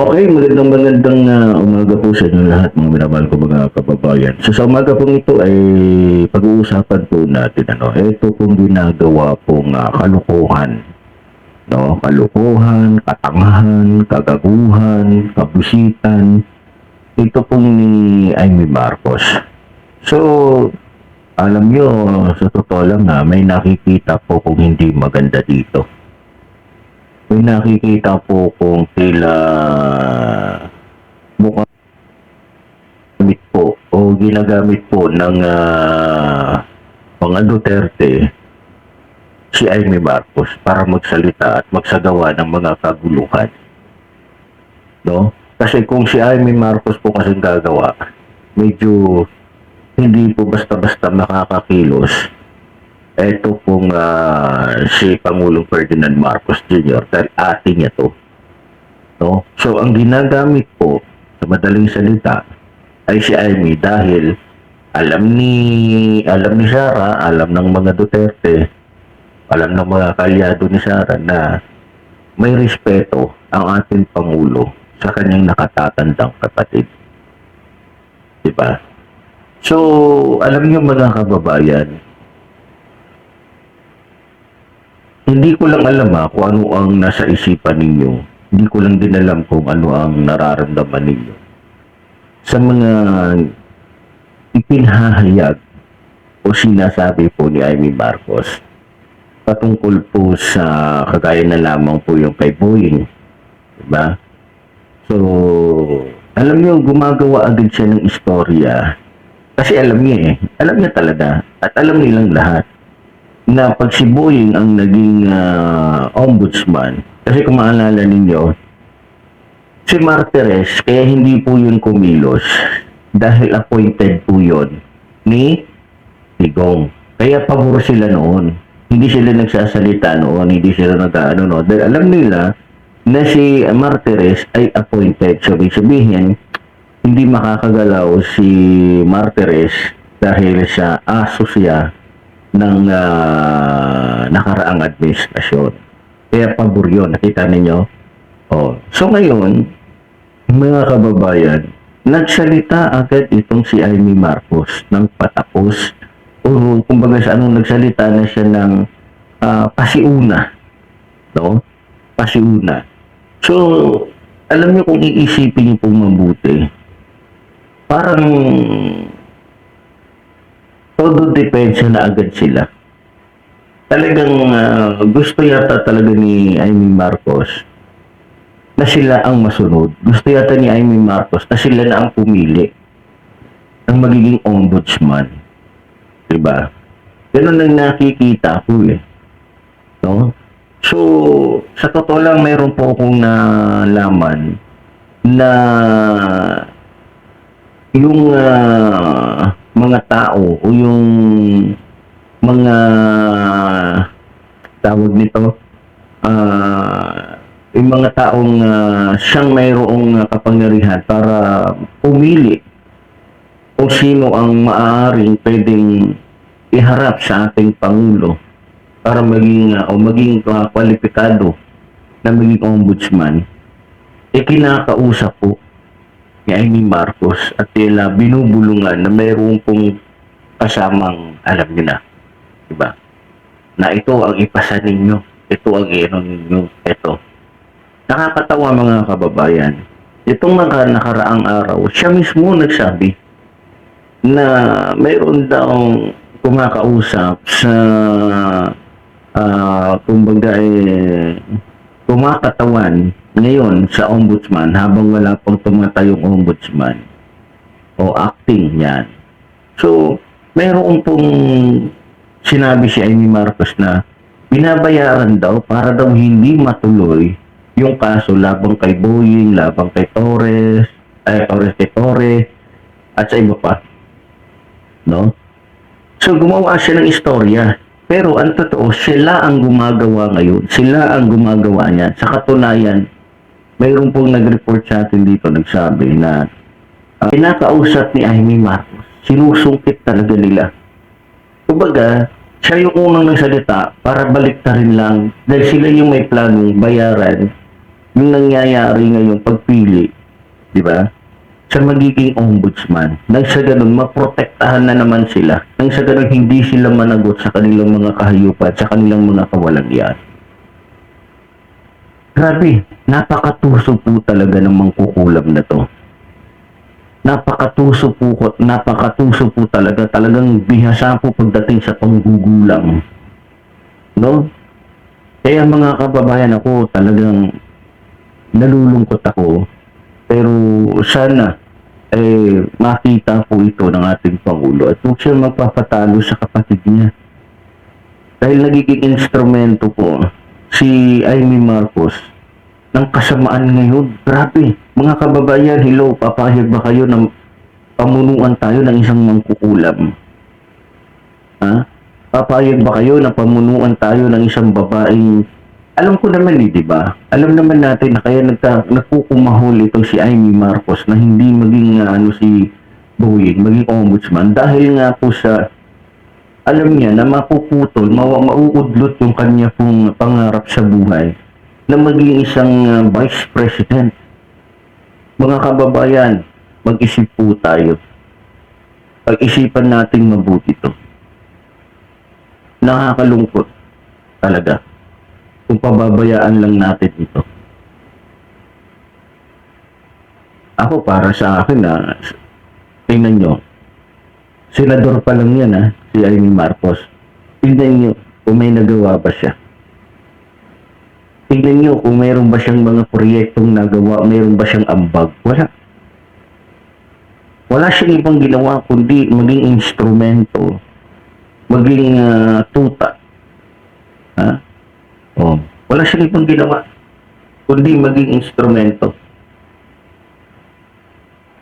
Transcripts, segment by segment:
Okay, magandang magandang ah, umaga po sa inyo lahat mga minamahal ko mga kababayan. So sa umaga pong ito ay pag-uusapan po natin ano, ito pong ginagawa pong ah, kalukuhan. No, kalukuhan, katangahan, kagaguhan, kabusitan. Ito pong ni Amy Marcos. So, alam nyo, sa totoo lang na may nakikita po kung hindi maganda dito may nakikita po kung tila mukhang gamit po o ginagamit po ng ah, mga Duterte si Amy Marcos para magsalita at magsagawa ng mga kaguluhan. No? Kasi kung si Amy Marcos po kasi gagawa, medyo hindi po basta-basta makakakilos ito pong ah, si Pangulong Ferdinand Marcos Jr. dahil ate niya to. No? So, ang ginagamit po sa madaling salita ay si Amy dahil alam ni alam ni Sara, alam ng mga Duterte, alam ng mga kalyado ni Sara na may respeto ang ating Pangulo sa kanyang nakatatandang kapatid. Diba? So, alam niyo mga kababayan, Hindi ko lang alam ha, kung ano ang nasa isipan ninyo. Hindi ko lang din alam kung ano ang nararamdaman ninyo. Sa mga ipinahayag o sinasabi po ni Amy Marcos patungkol po sa kagaya na lamang po yung kay Boeing. Diba? So, alam niyo, gumagawa agad siya ng istorya. Kasi alam niya eh. Alam niya talaga. At alam nilang lahat na pag si Boeing ang naging ah, ombudsman, kasi kung maalala ninyo, si Martires, kaya hindi po yun kumilos dahil appointed po yun ni Tigong. Kaya pabor sila noon. Hindi sila nagsasalita noon, hindi sila nag-ano no. Dahil alam nila na si Martires ay appointed. So, ibig sabihin, hindi makakagalaw si Martires dahil sa aso siya ng ah, nakaraang administrasyon. Kaya pabor yun. Nakita ninyo? Oh. So ngayon, mga kababayan, nagsalita agad itong si Amy Marcos ng patapos o kumbaga sa anong nagsalita na siya ng ah, pasiuna. No? Pasiuna. So, alam niyo kung iisipin niyo pong mabuti, parang todo depensa na agad sila. Talagang ah, gusto yata talaga ni Amy Marcos na sila ang masunod. Gusto yata ni Amy Marcos na sila na ang pumili ng magiging ombudsman. Diba? Ganun ang nakikita ko eh. No? So, sa totoo lang, mayroon po akong nalaman na yung ah, mga tao o yung mga tawag nito ah yung mga taong ah, siyang mayroong ah, kapangyarihan para pumili kung sino ang maaaring pwedeng iharap sa ating Pangulo para maging ah, o maging kwalipikado na maging ombudsman. Eh kinakausap po ni Amy Marcos at tila binubulungan na mayroong pong kasamang alam niyo na, di ba? Na ito ang ipasa ninyo, ito ang iyon ninyo, ito. Nakakatawa mga kababayan, itong mga nakaraang araw, siya mismo nagsabi na mayroon daw kumakausap sa ah kumbaga eh, kumakatawan ngayon sa ombudsman habang wala pang tumatayong ombudsman o acting yan. So, mayroon pong sinabi si Amy Marcos na binabayaran daw para daw hindi matuloy yung kaso labang kay Boeing, labang kay Torres, ay Torres kay Torres, at sa iba pa. No? So, gumawa siya ng istorya. Pero ang totoo, sila ang gumagawa ngayon. Sila ang gumagawa niyan. Sa katunayan, mayroon pong nag-report sa atin dito, nagsabi na uh, pinakausap ni Amy Marcos, sinusungkit talaga nila. Kumbaga, siya yung unang nagsalita para balik rin lang dahil sila yung may planong bayaran yung nangyayari ngayon pagpili, di ba? Sa magiging ombudsman, nang sa ganun, maprotektahan na naman sila. Nang sa ganun, hindi sila managot sa kanilang mga kahayupan, sa kanilang mga kawalangyaan. Grabe, napakatuso po talaga ng mangkukulam na to. Napakatuso po, napakatuso po talaga. Talagang bihasa po pagdating sa panggugulang. No? Kaya mga kababayan ako, talagang nalulungkot ako. Pero sana eh makita po ito ng ating Pangulo at huwag siya magpapatalo sa kapatid niya. Dahil nagiging instrumento po si Amy Marcos ng kasamaan ngayon. Grabe. Mga kababayan, hello, papayag ba kayo ng pamunuan tayo ng isang mangkukulam? Ha? Papayag ba kayo na pamunuan tayo ng isang babaeng alam ko naman eh, di ba? Alam naman natin na kaya nagka, nagkukumahol itong si Amy Marcos na hindi maging ah, ano si Boeing, maging ombudsman dahil nga po sa alam niya na mapuputol, mawa, mauudlot yung kanya pong pangarap sa buhay na maging isang ah, vice president. Mga kababayan, mag-isip po tayo. Pag-isipan natin mabuti to. Nakakalungkot talaga kung pababayaan lang natin ito. Ako para sa akin na tingnan nyo, senador pa lang yan ha, si Amy Marcos. Tingnan nyo kung may nagawa ba siya. Tingnan nyo kung mayroon ba siyang mga proyektong nagawa, mayroon ba siyang ambag. Wala. Wala siyang ibang ginawa kundi maging instrumento, maging ah, tuta. Ha? Oh, wala siyang ibang ginawa kundi maging instrumento.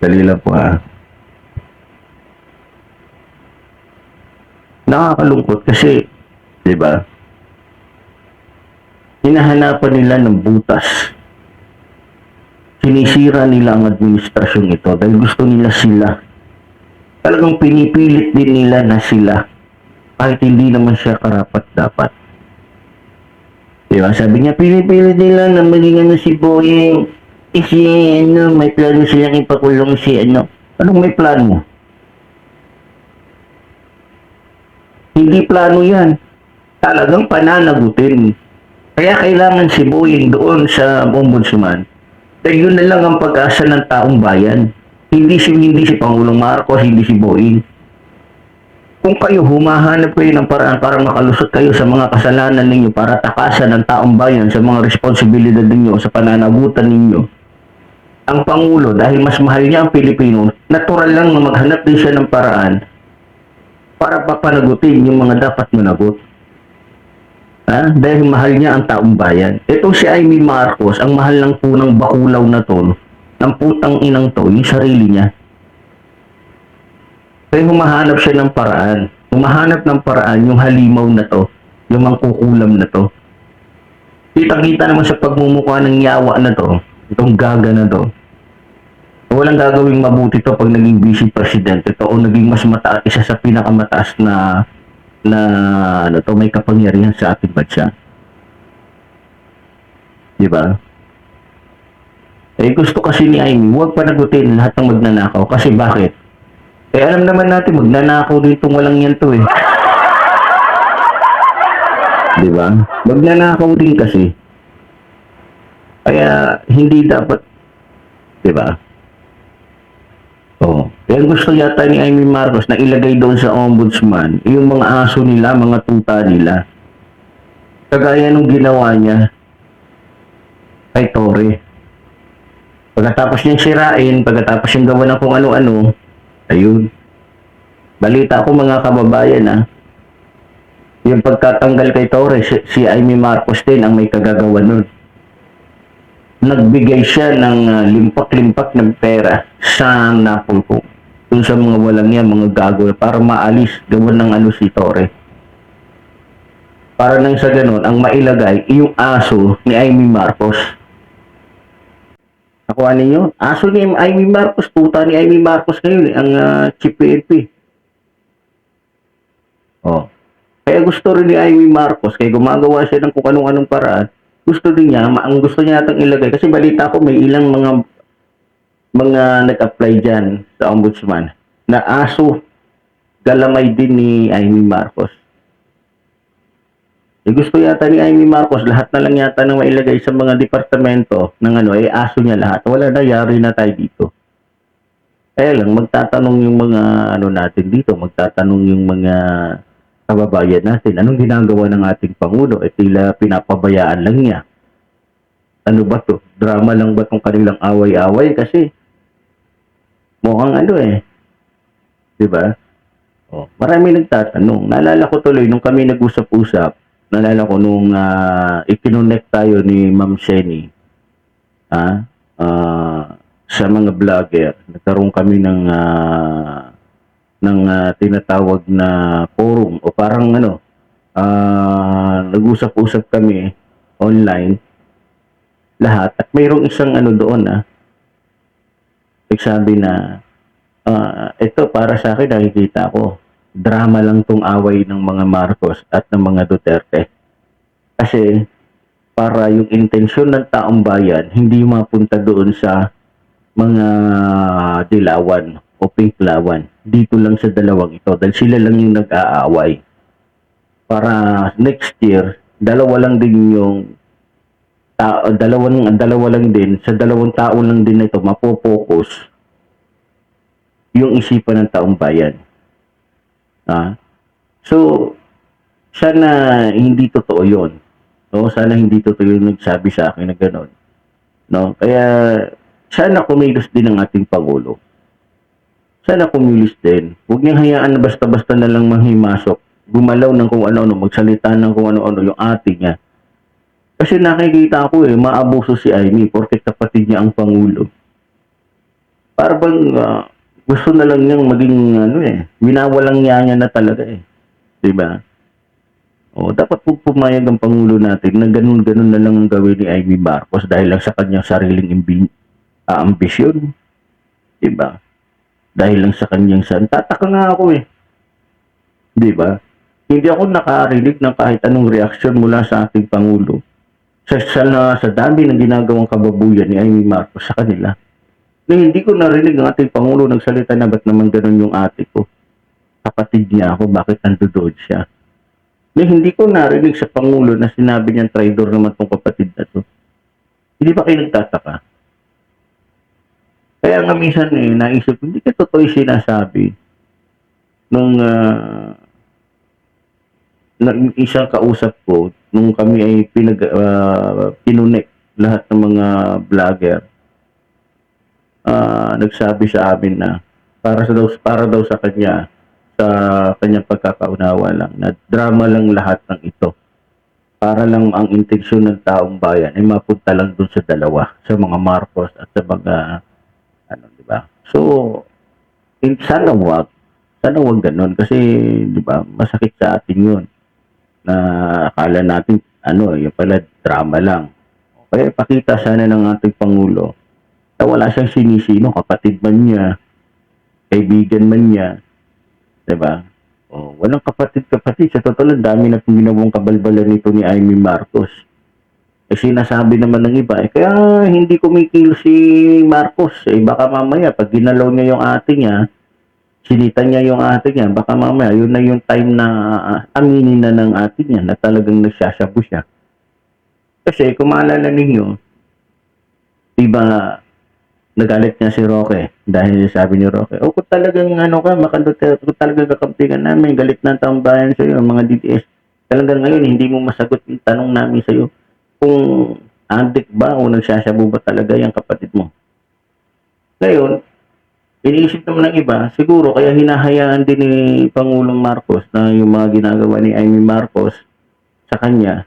Dali lang po ha. Nakakalungkot kasi, di ba? Hinahanapan nila ng butas. Sinisira nila ang administrasyon ito dahil gusto nila sila. Talagang pinipilit din nila na sila kahit hindi naman siya karapat dapat. Di ba? Sabi niya, pinipilit nila na maging ano si Boyeng. Kasi ano, may plano silang ipakulong si ano. Anong may plano? Hindi plano yan. Talagang pananagutin. Kaya kailangan si Boyeng doon sa ombudsman. Dahil yun na lang ang pag-asa ng taong bayan. Hindi si, hindi si Pangulong Marcos, hindi si Boyeng. Kung kayo humahanap kayo ng paraan para makalusot kayo sa mga kasalanan ninyo para takasan ng taong bayan sa mga responsibilidad ninyo sa pananagutan ninyo, ang Pangulo, dahil mas mahal niya ang Pilipino, natural lang na maghanap din siya ng paraan para papanagutin yung mga dapat managot. Ha? Dahil mahal niya ang taong bayan. Itong si Amy Marcos, ang mahal ng punang bakulaw na to, ng putang inang to, yung sarili niya. Kaya humahanap siya ng paraan. Humahanap ng paraan yung halimaw na to, yung mangkukulam na to. Kitang-kita naman sa pagmumukha ng yawa na to, itong gaga na to. Walang gagawing mabuti to pag naging vice president ito o naging mas mataas, isa sa pinakamataas na na ano to, may kapangyarihan sa ating bansa. Di ba? Eh gusto kasi ni Amy, huwag panagutin lahat ng magnanakaw. Kasi bakit? Eh alam naman natin, magnanakaw dito walang yan to eh. Di ba? Magnanakaw din kasi. Kaya hindi dapat, di ba? Oh, kaya gusto yata ni Amy Marcos na ilagay doon sa ombudsman yung mga aso nila, mga tuta nila. Kagaya nung ginawa niya kay Tore. Pagkatapos niyang sirain, pagkatapos niyang gawa ng kung ano-ano, ayun. Balita ko mga kababayan ha, yung pagkatanggal kay Torres, si Amy Marcos din ang may kagagawa nun. Nagbigay siya ng ah, limpak-limpak ng pera sa Napolco. Dun sa mga walang yan, mga gago, para maalis gawa ng ano si Torre. Para nang sa ganun, ang mailagay, yung aso ni Amy Marcos. Nakuha ninyo? Aso ni Amy Marcos, puta ni Amy Marcos ngayon, eh, ang ah, chief. Oh. Kaya gusto rin ni Amy Marcos, kaya gumagawa siya ng kung anong-anong paraan, gusto din niya, ang gusto niya natang ilagay, kasi balita ko may ilang mga mga nag-apply dyan sa ombudsman na aso galamay din ni Amy Marcos. Eh, gusto yata ni Amy Marcos, lahat na lang yata na mailagay sa mga departamento ng ano, eh aso niya lahat. Wala na, yari na tayo dito. Kaya lang, magtatanong yung mga ano natin dito, magtatanong yung mga kababayan natin, anong ginagawa ng ating Pangulo? Eh tila pinapabayaan lang niya. Ano ba to? Drama lang ba tong kanilang away-away? Kasi mukhang ano eh. Ba? Oh, marami nagtatanong. Naalala ko tuloy nung kami nag-usap-usap, naalala ko nung uh, ikinonect tayo ni Ma'am Sheni ah, ah, sa mga vlogger. Nagkaroon kami ng ah, ng ah, tinatawag na forum o parang ano, ah, nag-usap-usap kami online lahat at mayroong isang ano doon ah, nagsabi na ah, ito para sa akin nakikita ko drama lang tong away ng mga Marcos at ng mga Duterte. Kasi para yung intensyon ng taong bayan hindi mapunta doon sa mga dilawan o pinklawan. Dito lang sa dalawang ito dahil sila lang yung nag-aaway. Para next year, dalawa lang din yung ta- dalawang dalawa lang din sa dalawang tao lang din ito mapopokus yung isipan ng taong bayan. Ah. So, sana hindi totoo yon. No, sana hindi totoo yung nagsabi sa akin na gano'n. No, kaya sana kumilos din ang ating pangulo. Sana kumilos din. Huwag niyang hayaan na basta-basta na lang manghimasok. Gumalaw ng kung ano-ano, magsalita ng kung ano-ano yung ate niya. Kasi nakikita ko eh, maabuso si Amy porket kapatid niya ang pangulo. Para bang ah, gusto na lang niyang maging ano eh, minawalang niya niya na talaga eh. ba? O dapat po pumayag ang pangulo natin na ganun-ganun na lang ang gawin ni Amy Marcos dahil lang sa kanyang sariling imbi- ah, ambisyon. 'Di ba? Dahil lang sa kanyang san. Tataka nga ako eh. 'Di ba? Hindi ako nakarinig ng kahit anong reaksyon mula sa ating pangulo sa sa, na, sa dami ng ginagawang kababuyan ni Amy Marcos sa kanila na hindi ko narinig ang ating Pangulo nagsalita na ba't naman ganun yung ate ko. Kapatid niya ako, bakit nandoon siya? Na hindi ko narinig sa Pangulo na sinabi niyang traidor naman tong kapatid na to. Hindi ba kayo nagtataka? Kaya nga minsan eh, naisip, hindi ka totoo yung sinasabi. Nung ah, nung isang kausap ko, nung kami ay pinag, uh, pinunik lahat ng mga vlogger, ah, nagsabi sa amin na para sa daw para daw sa kanya sa kanyang pagkakaunawa lang na drama lang lahat ng ito. Para lang ang intensyon ng taong bayan ay mapunta lang dun sa dalawa sa mga Marcos at sa mga ano di ba so in, sana wag sana wag ganun kasi di ba masakit sa atin yun na akala natin ano yung pala drama lang kaya pakita sana ng ating Pangulo na wala siyang sinisino, kapatid man niya, kaibigan man niya, 'di ba? Oh, walang kapatid-kapatid. Sa totoo lang, dami na pong ginawang kabalbalan nito ni Amy Marcos. Eh, sinasabi naman ng iba, eh, kaya hindi kumikil si Marcos. Eh, baka mamaya, pag ginalaw niya yung ate niya, sinita niya yung ate niya, baka mamaya, yun na yung time na ah, aminin na ng ate niya na talagang nagsasabu siya. Kasi, kung maalala ninyo, iba, nagalit niya si Roque dahil sabi ni Roque, oh kung talagang ano ka, makandute, kung talagang kakampingan namin, galit na ang taong bayan sa iyo, mga DDS. Talagang ngayon, hindi mo masagot yung tanong namin sa iyo kung adik ba o nagsasabu ba talaga yung kapatid mo. Ngayon, iniisip naman ng iba, siguro kaya hinahayaan din ni Pangulong Marcos na yung mga ginagawa ni Amy Marcos sa kanya,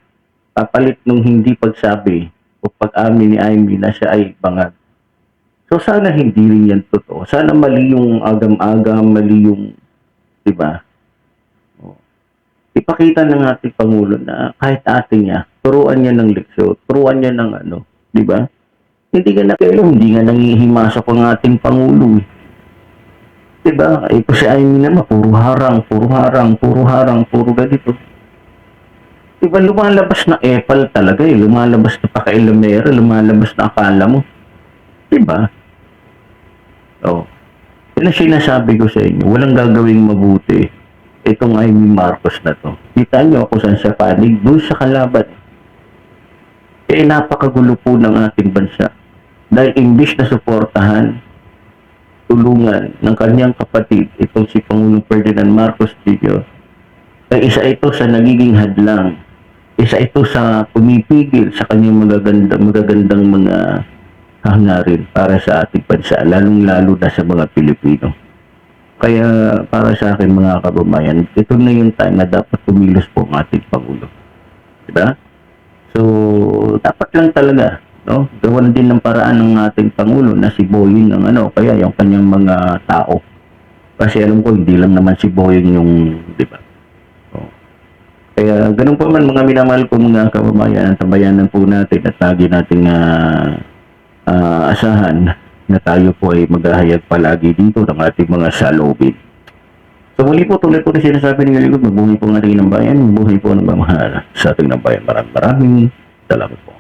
papalit nung hindi pagsabi o pag-amin ni Amy na siya ay bangag. So sana hindi rin yan totoo. Sana mali yung agam-agam, mali yung, di ba? Ipakita ng ating Pangulo na kahit ate niya, turuan niya ng leksyon, turuan niya ng ano, di ba? Hindi ka na kailan, hindi nga nangihimasok ang ating Pangulo. eh. Di ba? Eh, kasi ay naman, puro harang, puro harang, puro harang, puro ganito. Diba lumalabas na epal talaga eh. Lumalabas na pakailamera, lumalabas na akala mo. Diba? Oh. Yan ang sinasabi ko sa inyo. Walang gagawing mabuti. Itong Amy Marcos na to. Kita nyo ako saan sa panig, doon sa kalaban. Eh, napakagulo po ng ating bansa. Dahil imbis na suportahan, tulungan ng kanyang kapatid, itong si Pangulong Ferdinand Marcos Jr., ay isa ito sa nagiging hadlang. Isa ito sa pumipigil sa kanyang magaganda, magagandang mga hangarin para sa ating bansa, lalong-lalo na sa mga Pilipino. Kaya para sa akin mga kababayan, ito na yung time na dapat kumilos po ang ating Pangulo. Diba? So, dapat lang talaga, no? Gawan din ng paraan ng ating Pangulo na si Boying ng ano, kaya yung kanyang mga tao. Kasi alam ko, hindi lang naman si Boying yung, di ba? So, kaya ganun po man mga minamahal ko mga kababayan, tabayanan po natin at lagi nating ah, ah, asahan na tayo po ay maghahayag palagi dito ng ating mga salubin. So muli po, tulad po na sinasabi ni Galigod, mabuhay po ang ating ng bayan, mabuhay po ng mamahal sa ating ng bayan. Maraming maraming salamat po.